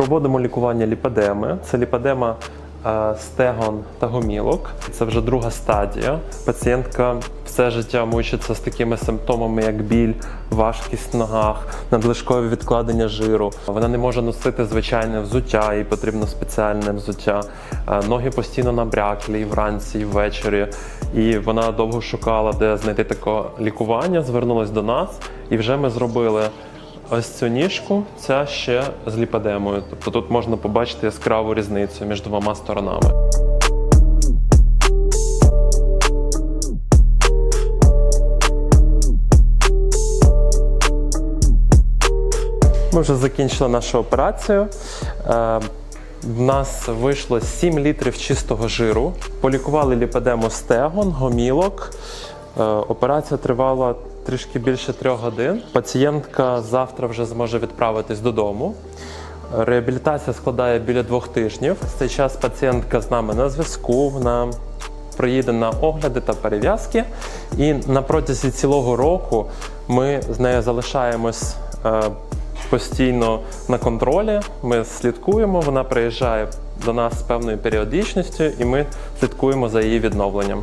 Проводимо лікування ліпедеми. Це ліпедема е, стегон та гомілок. Це вже друга стадія. Пацієнтка все життя мучиться з такими симптомами, як біль, важкість в ногах, надлишкове відкладення жиру. Вона не може носити звичайне взуття, їй потрібно спеціальне взуття. Е, Ноги постійно набряклі і вранці, і ввечері. І вона довго шукала, де знайти таке лікування. Звернулась до нас, і вже ми зробили. Ось цю ніжку, ця ще з ліпедемою. Тобто тут можна побачити яскраву різницю між двома сторонами. Ми вже закінчили нашу операцію. Е, В нас вийшло 7 літрів чистого жиру. Полікували ліпедему стегон, гомілок. Е, Операція тривала трішки більше трьох годин. Пацієнтка завтра вже зможе відправитись додому. Реабілітація складає біля двох тижнів. В цей час пацієнтка з нами на зв'язку. Вона приїде на огляди та перев'язки. І на протязі цілого року ми з нею залишаємось е, постійно на контролі. Ми слідкуємо. Вона приїжджає до нас з певною періодичністю, і ми слідкуємо за її відновленням.